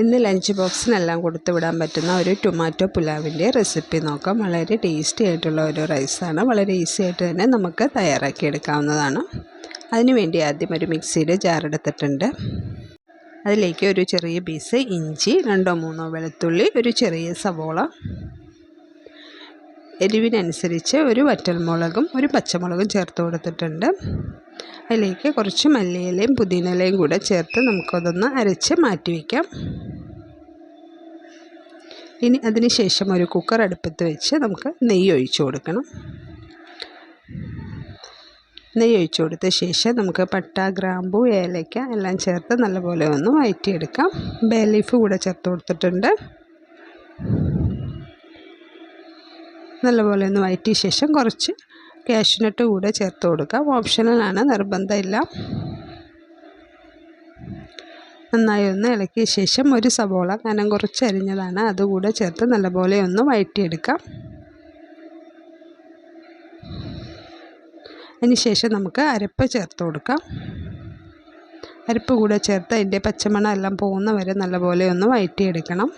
ഇന്ന് ലഞ്ച് ബോക്സിനെല്ലാം കൊടുത്തു വിടാൻ പറ്റുന്ന ഒരു ടൊമാറ്റോ പുലാവിന്റെ റെസിപ്പി നോക്കാം. വളരെ ടേസ്റ്റി ആയിട്ടുള്ള ഒരു റൈസാണ്. വളരെ ഈസി ആയിട്ട് തന്നെ നമുക്ക് തയ്യാറാക്കി എടുക്കാവുന്നതാണ്. അതിനുവേണ്ടി ആദ്യം ഒരു മിക്സിയുടെ ജാറെടുത്തിട്ടുണ്ട് അതിലേക്ക് ഒരു ചെറിയ പീസ് ഇഞ്ചി രണ്ടോ മൂന്നോ വെളുത്തുള്ളി ഒരു ചെറിയ സവോള എരിവിനനുസരിച്ച് ഒരു വറ്റൽമുളകും ഒരു പച്ചമുളകും ചേർത്ത് കൊടുത്തിട്ടുണ്ട്. അതിലേക്ക് കുറച്ച് മല്ലിയിലയും പുതിനയിലയും കൂടെ ചേർത്ത് നമുക്കതൊന്ന് അരച്ച് മാറ്റി വയ്ക്കാം. ഇനി അതിന് ശേഷം ഒരു കുക്കർ അടുപ്പത്ത് വെച്ച് നമുക്ക് നെയ്യ് ഒഴിച്ചു കൊടുക്കണം. നെയ്യ് ഒഴിച്ചു കൊടുത്ത ശേഷം നമുക്ക് പട്ട ഗ്രാമ്പു ഏലയ്ക്ക എല്ലാം ചേർത്ത് നല്ലപോലെ ഒന്ന് വഴറ്റിയെടുക്കാം ബേ ലീഫ് കൂടെ ചേർത്ത് കൊടുത്തിട്ടുണ്ട്. നല്ലപോലെ ഒന്ന് വഴറ്റിയ ശേഷം കുറച്ച് കാഷ്നട്ട് കൂടെ ചേർത്ത് കൊടുക്കാം. ഓപ്ഷണലാണ് നിർബന്ധമില്ല. നന്നായി ഒന്ന് ഇളക്കിയ ശേഷം ഒരു സവോള കനം കുറച്ച് അരിഞ്ഞതാണ്. അതുകൂടെ ചേർത്ത് നല്ലപോലെ ഒന്ന് വഴറ്റിയെടുക്കാം അതിന് ശേഷം നമുക്ക് അരപ്പ് ചേർത്ത് കൊടുക്കാം. അരപ്പ് കൂടെ ചേർത്ത് അതിന്റെ പച്ചമണം എല്ലാം പോകുന്ന വരെ നല്ലപോലെ ഒന്ന് വഴറ്റിയെടുക്കണം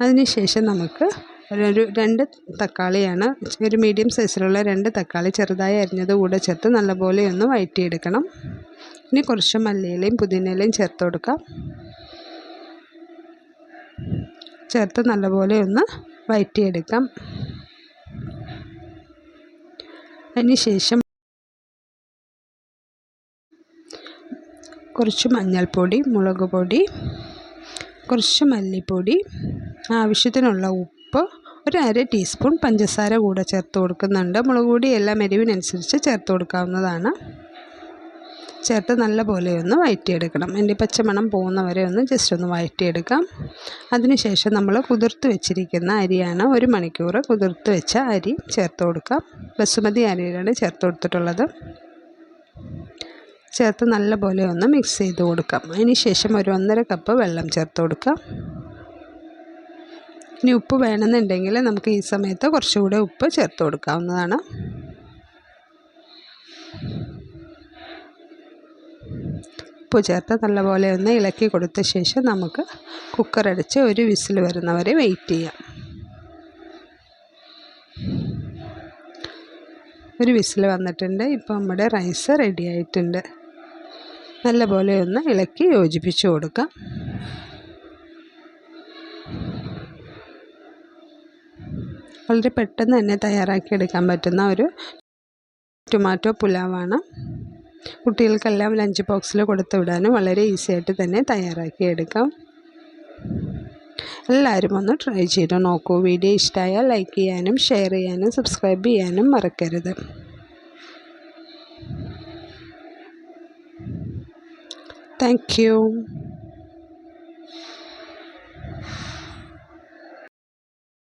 അതിന് ശേഷം നമുക്ക് ഒരു രണ്ട് തക്കാളിയാണ്. ഒരു മീഡിയം സൈസിലുള്ള രണ്ട് തക്കാളി ചെറുതായി അരിഞ്ഞത് കൂടെ ചേർത്ത് നല്ലപോലെ ഒന്ന് വഴറ്റിയെടുക്കണം ഇനി കുറച്ച് മല്ലിയിലയും പുതിനയിലയും ചേർത്ത് കൊടുക്കാം. ചേർത്ത് നല്ലപോലെ ഒന്ന് വഴറ്റിയെടുക്കാം അതിന് ശേഷം കുറച്ച് മഞ്ഞൾപ്പൊടി മുളക് പൊടി കുറച്ച് മല്ലിപ്പൊടി ആവശ്യത്തിനുള്ള ഉപ്പ് ഒരു അര ടീസ്പൂൺ പഞ്ചസാര കൂടെ ചേർത്ത് കൊടുക്കുന്നുണ്ട്. മുളക് പൊടി എല്ലാം എരിവിനനുസരിച്ച് ചേർത്ത് കൊടുക്കാവുന്നതാണ്. ചേർത്ത് നല്ലപോലെ ഒന്ന് വഴറ്റിയെടുക്കണം എന്റെ പച്ചമണം പോകുന്നവരെ ഒന്ന് ജസ്റ്റ് ഒന്ന് വഴറ്റിയെടുക്കാം അതിനുശേഷം നമ്മൾ കുതിർത്ത് വെച്ചിരിക്കുന്ന അരിയാണ് ഒരു മണിക്കൂർ കുതിർത്ത് വെച്ച അരി ചേർത്ത് കൊടുക്കാം. ബസുമതി അരിയിലാണ് ചേർത്ത് കൊടുത്തിട്ടുള്ളത്. ചേർത്ത് നല്ലപോലെ ഒന്ന് മിക്സ് ചെയ്ത് കൊടുക്കാം. അതിനുശേഷം ഒരു ഒന്നര കപ്പ് വെള്ളം ചേർത്ത് കൊടുക്കാം. ഇനി ഉപ്പ് വേണമെന്നുണ്ടെങ്കിൽ നമുക്ക് ഈ സമയത്ത് കുറച്ചുകൂടെ ഉപ്പ് ചേർത്ത് കൊടുക്കാവുന്നതാണ്. ഉപ്പ് ചേർത്ത് നല്ലപോലെ ഒന്ന് ഇളക്കി കൊടുത്ത ശേഷം നമുക്ക് കുക്കർ അടച്ച് ഒരു വിസിൽ വരുന്നവരെ വെയിറ്റ് ചെയ്യാം. ഒരു വിസിൽ വന്നിട്ടുണ്ട്. ഇപ്പോൾ നമ്മുടെ റൈസ് റെഡി ആയിട്ടുണ്ട്. നല്ലപോലെ ഒന്ന് ഇളക്കി യോജിപ്പിച്ച് കൊടുക്കാം. വളരെ പെട്ടെന്ന് തന്നെ തയ്യാറാക്കി എടുക്കാൻ പറ്റുന്ന ഒരു ടൊമാറ്റോ പുലാവാണ്. കുട്ടികൾക്കെല്ലാം ലഞ്ച് ബോക്സിൽ കൊടുത്തു വിടാനും വളരെ ഈസി ആയിട്ട് തന്നെ തയ്യാറാക്കി എടുക്കാം എല്ലാവരും ഒന്ന് ട്രൈ ചെയ്ത് നോക്കൂ. വീഡിയോ ഇഷ്ടമായാൽ ലൈക്ക് ചെയ്യാനും ഷെയർ ചെയ്യാനും സബ്സ്ക്രൈബ് ചെയ്യാനും മറക്കരുത്. താങ്ക്